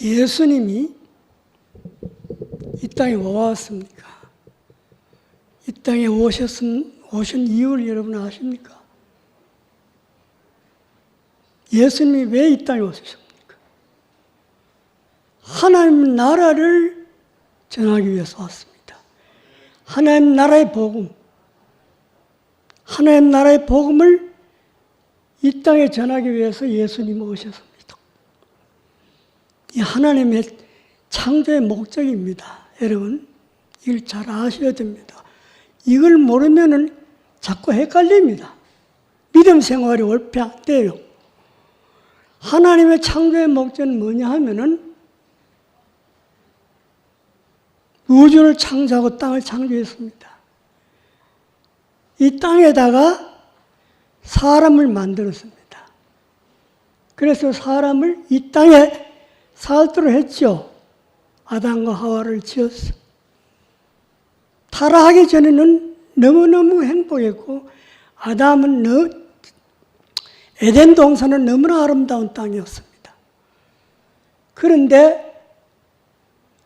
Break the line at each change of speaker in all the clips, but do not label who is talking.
예수님이 이 땅에 와 왔습니까? 이 땅에 오셨음, 오신 이유를 여러분 아십니까? 예수님이 왜 이 땅에 오셨습니까? 하나님 나라를 전하기 위해서 왔습니다. 하나님 나라의 복음, 하나님 나라의 복음을 이 땅에 전하기 위해서 예수님이 오셨습니다. 이 하나님의 창조의 목적입니다. 여러분, 이걸 잘 아셔야 됩니다. 이걸 모르면은 자꾸 헷갈립니다. 믿음 생활이 옳게 안 돼요. 하나님의 창조의 목적은 뭐냐 하면은 우주를 창조하고 땅을 창조했습니다. 이 땅에다가 사람을 만들었습니다. 그래서 사람을 이 땅에 살도록 했죠. 아담과 하와를 지었어. 타락하기 전에는 너무너무 행복했고 아담은 너, 에덴 동산은 너무나 아름다운 땅이었습니다. 그런데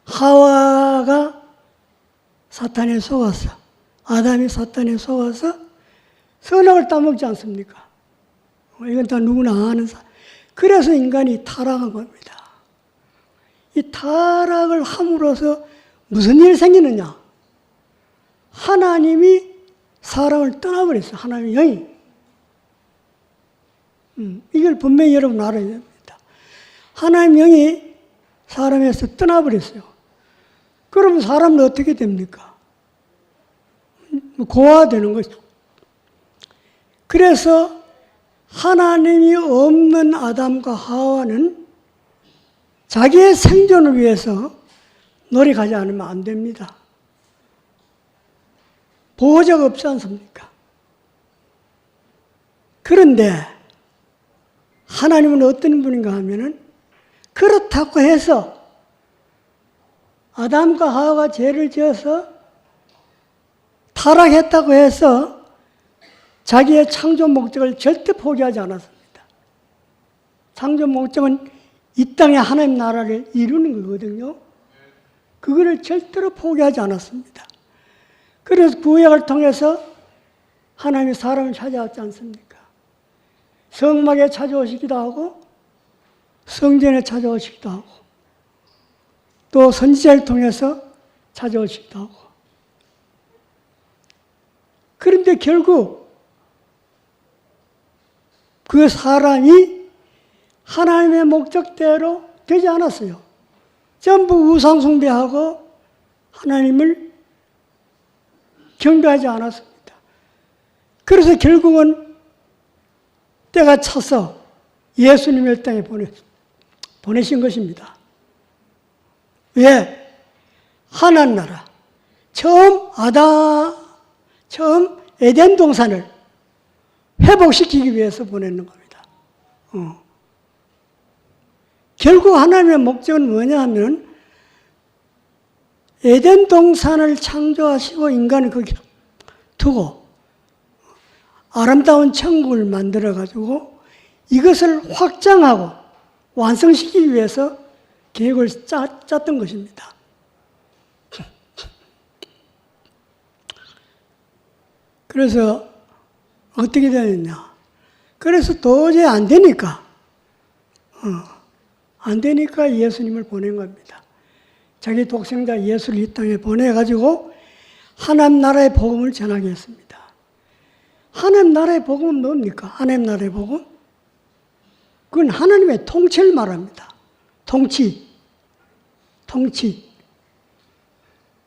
하와가 사탄에 속았어. 아담이 사탄에 속아서 선악을 따먹지 않습니까? 이건 다 누구나 아는 사. 그래서 인간이 타락한 겁니다. 이 타락을 함으로써 무슨 일이 생기느냐? 하나님이 사람을 떠나버렸어요. 하나님의 영이. 음, 이걸 분명히 여러분 알아야 됩니다. 하나님 영이 사람에서 떠나버렸어요. 그러면 사람은 어떻게 됩니까? 뭐 고아되는 거죠. 그래서 하나님이 없는 아담과 하와는 자기의 생존을 위해서 노력하지 않으면 안 됩니다. 보호자가 없지 않습니까? 그런데 하나님은 어떤 분인가 하면은 그렇다고 해서 아담과 하와가 죄를 지어서 타락했다고 해서 자기의 창조 목적을 절대 포기하지 않았습니다. 창조 목적은 이 땅에 하나님 나라를 이루는 거거든요. 그거를 절대로 포기하지 않았습니다. 그래서 구약을 통해서 하나님이 사람을 찾아왔지 않습니까? 성막에 찾아오시기도 하고 성전에 찾아오시기도 하고 또 선지자를 통해서 찾아오시기도 하고 그런데 결국 그 사람이 하나님의 목적대로 되지 않았어요. 전부 우상숭배하고 하나님을 경배하지 않았습니다. 그래서 결국은 때가 차서 예수님을 땅에 보내, 보내신 것입니다. 왜? 하나님 나라. 처음 아다, 처음 에덴 동산을 회복시키기 위해서 보내는 겁니다. 어. 결국 하나님의 목적은 뭐냐 하면 에덴 동산을 창조하시고 인간을 거기 두고 아름다운 천국을 만들어 가지고 이것을 확장하고 완성시키기 위해서 계획을 짜, 짰던 것입니다. 그래서 어떻게 되느냐? 그래서 도저히 안 되니까 어. 안 되니까 예수님을 보낸 겁니다. 자기 독생자 예수를 이 땅에 보내가지고 하나님 나라의 복음을 전하게 했습니다. 하나님 나라의 복음은 뭡니까? 하나님 나라의 복음? 그건 하나님의 통치를 말합니다. 통치. 통치.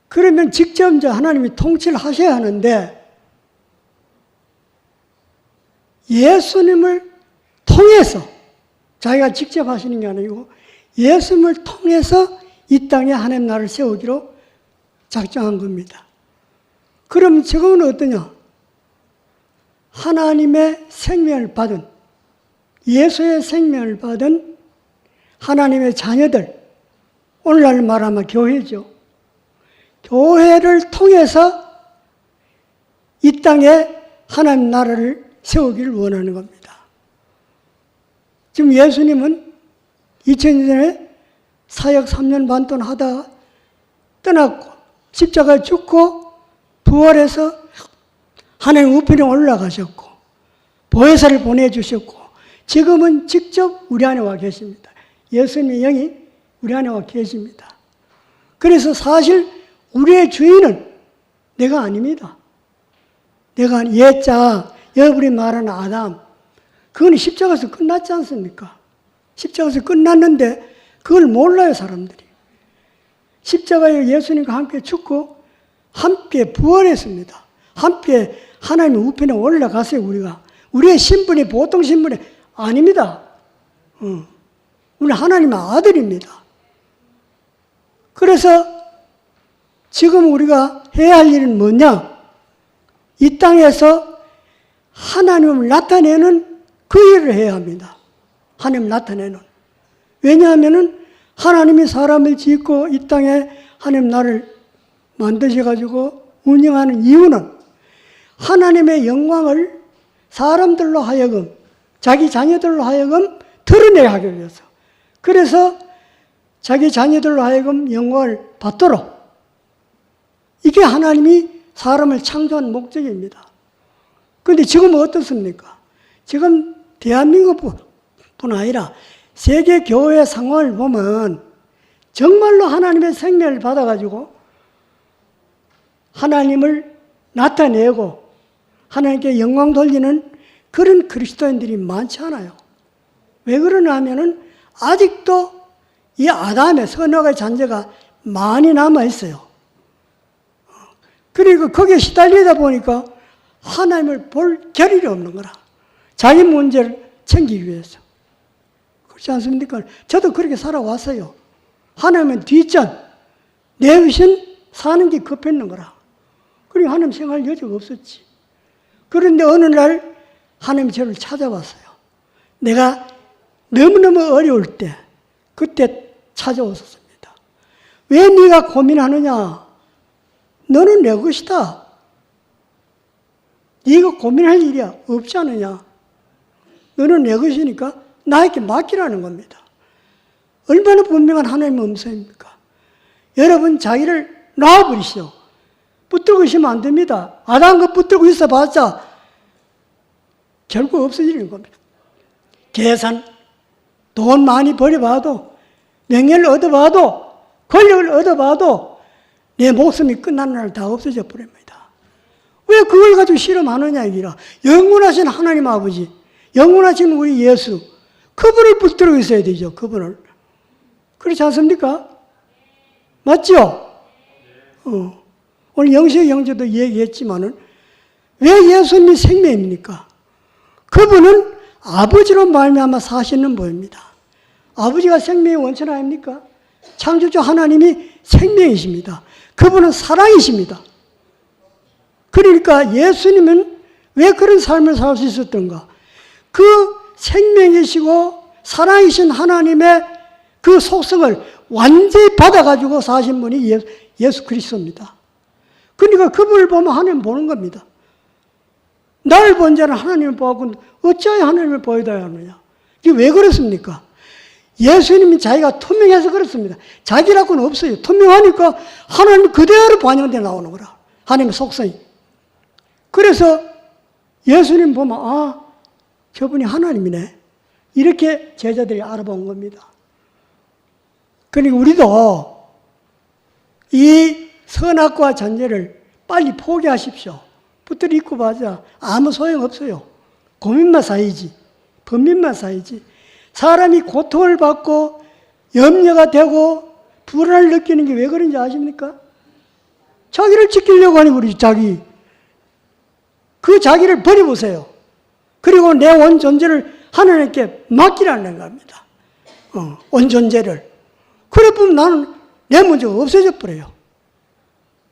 그러면 직접 하나님이 통치를 하셔야 하는데 예수님을 통해서 자기가 직접 하시는 게 아니고 예수님을 통해서 이 땅에 하나님 나라를 세우기로 작정한 겁니다. 그럼 저건 어떠냐? 하나님의 생명을 받은 예수의 생명을 받은 하나님의 자녀들 오늘날 말하면 교회죠. 교회를 통해서 이 땅에 하나님 나라를 세우기를 원하는 겁니다. 지금 예수님은 2000년 전에 사역 3년 반 동안 하다가 떠났고 십자가에 죽고 부활해서 하나님 우편에 올라가셨고 보혜사를 보내주셨고 지금은 직접 우리 안에 와 계십니다. 예수님의 영이 우리 안에 와 계십니다. 그래서 사실 우리의 주인은 내가 아닙니다. 내가 옛자 여러분이 말하는 아담 그건 십자가에서 끝났지 않습니까? 십자가에서 끝났는데 그걸 몰라요 사람들이. 십자가에 예수님과 함께 죽고 함께 부활했습니다. 함께 하나님 우편에 올라갔어요 우리가. 우리의 신분이 보통 신분이 아닙니다. 어. 우리 하나님의 아들입니다. 그래서 지금 우리가 해야 할 일은 뭐냐? 이 땅에서 하나님을 나타내는 그 일을 해야 합니다. 하나님을 나타내는. 왜냐하면은 하나님이 사람을 짓고 이 땅에 하나님 나를 만드셔가지고 운영하는 이유는 하나님의 영광을 사람들로 하여금 자기 자녀들로 하여금 드러내게 하기 위해서. 그래서 자기 자녀들로 하여금 영광을 받도록 이게 하나님이 사람을 창조한 목적입니다. 그런데 지금은 어떻습니까? 지금 대한민국 뿐 아니라 세계 교회 상황을 보면 정말로 하나님의 생명을 받아가지고 하나님을 나타내고 하나님께 영광 돌리는 그런 그리스도인들이 많지 않아요. 왜 그러냐 하면은 아직도 이 아담의 선악의 잔재가 많이 남아 있어요. 그리고 거기에 시달리다 보니까 하나님을 볼 겨를이 없는 거라. 자기 문제를 챙기기 위해서. 그렇지 않습니까? 저도 그렇게 살아왔어요. 하나님은 뒷전, 내 의신 사는 게 급했는 거라. 그리고 하나님 생활 여지가 없었지. 그런데 어느 날 하나님이 저를 찾아왔어요. 내가 너무너무 어려울 때, 그때 찾아오셨습니다. 왜 네가 고민하느냐? 너는 내 것이다. 네가 고민할 일이 없지 않느냐? 너는 내 것이니까 나에게 맡기라는 겁니다. 얼마나 분명한 하나님의 음성입니까? 여러분 자기를 놔버리시오. 붙들고 있으면 안 됩니다. 아담과 붙들고 있어 봤자 결국 없어지는 겁니다. 계산, 돈 많이 벌여봐도, 명예를 얻어봐도, 권력을 얻어봐도 내 목숨이 끝나는 날 다 없어져 버립니다. 왜 그걸 가지고 실험하느냐 이기라. 영원하신 하나님 아버지, 영원하신 우리 예수, 그분을 붙들고 있어야 되죠. 그분을. 그렇지 않습니까? 맞죠? 어. 오늘 영식 영제도 얘기했지만은 왜 예수님이 생명입니까? 그분은 아버지로 말미암아 사시는 분입니다. 아버지가 생명의 원천 아닙니까? 창조주 하나님이 생명이십니다. 그분은 사랑이십니다. 그러니까 예수님은 왜 그런 삶을 살 수 있었던가? 그 생명이시고 사랑이신 하나님의 그 속성을 완전히 받아가지고 사신 분이 예수, 예수 그리스도입니다. 그러니까 그분을 보면 하나님 보는 겁니다. 나를 본 자는 하나님을 보고 어찌하여 하나님을 보여야 하느냐? 이게 왜 그렇습니까? 예수님이 자기가 투명해서 그렇습니다. 자기라고는 없어요. 투명하니까 하나님 그대로 반영돼 나오는 거라. 하나님의 속성이. 그래서 예수님 보면 아 저분이 하나님이네. 이렇게 제자들이 알아본 겁니다. 그러니까 우리도 이 선악과 전제를 빨리 포기하십시오. 붙들이 입고 봐자 아무 소용 없어요. 고민만 쌓이지. 범민만 쌓이지. 사람이 고통을 받고 염려가 되고 불안을 느끼는 게 왜 그런지 아십니까? 자기를 지키려고 하니 우리 자기. 그 자기를 버려보세요. 그리고 내 온 존재를 하나님께 맡기라는 겁니다. 어, 온 존재를. 그래 보면 나는 내 문제가 없어져 버려요.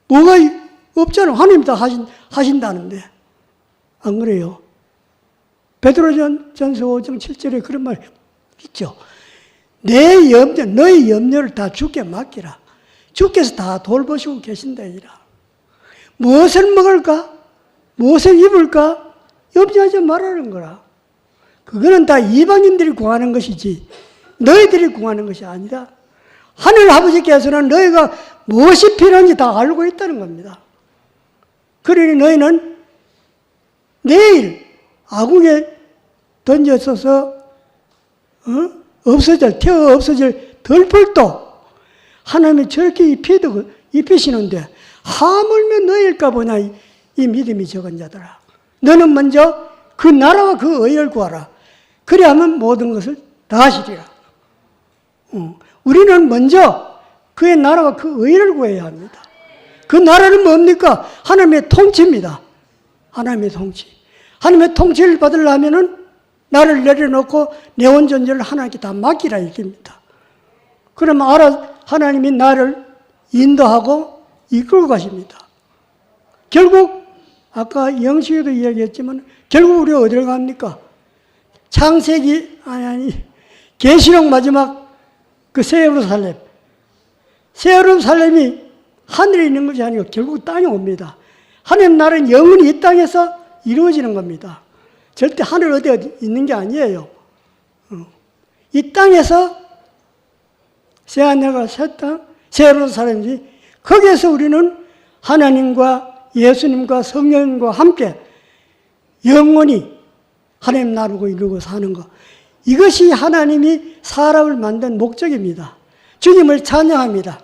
뭐가 없잖아. 하나님 다 하신, 하신다는데. 안 그래요? 베드로전 전서 5장 7절에 그런 말 있죠. 내 염려, 너의 염려를 다 주께 맡기라. 주께서 다 돌보시고 계신다니라. 무엇을 먹을까? 무엇을 입을까? 염려하지 말라는 거라. 그거는 다 이방인들이 구하는 것이지 너희들이 구하는 것이 아니다. 하늘 아버지께서는 너희가 무엇이 필요한지 다 알고 있다는 겁니다. 그러니 너희는 내일 아궁에 던져서서 어? 없어질 태어 없어질 덜벌도 하나님이 저렇게 입히도 입히시는데 하물며 너일까 보냐 이, 이 믿음이 적은 자들아 너는 먼저 그 나라와 그 의를 구하라. 그리하면 모든 것을 다 하시리라. 어, 우리는 먼저 그의 나라와 그 의를 구해야 합니다. 그 나라는 뭡니까? 하나님의 통치입니다. 하나님의 통치. 하나님의 통치를 받으려면은 나를 내려놓고 내온 존재를 하나님께 다 맡기라 이겁니다. 그러면 알아 하나님이 나를 인도하고 이끌고 가십니다. 결국 아까 영식이도 이야기했지만 결국 우리가 어디를 갑니까? 창세기 아니 아니 계시록 마지막 그 세예루살렘 세예루살렘이 하늘에 있는 것이 아니고 결국 땅에 옵니다. 하나님 나라는 영원히 이 땅에서 이루어지는 겁니다. 절대 하늘 어디 어디 있는 게 아니에요. 어. 이 땅에서 새하늘과 새 땅, 새로운 사람이지 거기에서 우리는 하나님과 예수님과 성령과 함께 영원히 하나님 나르고 이루고 사는 것. 이것이 하나님이 사람을 만든 목적입니다. 주님을 찬양합니다.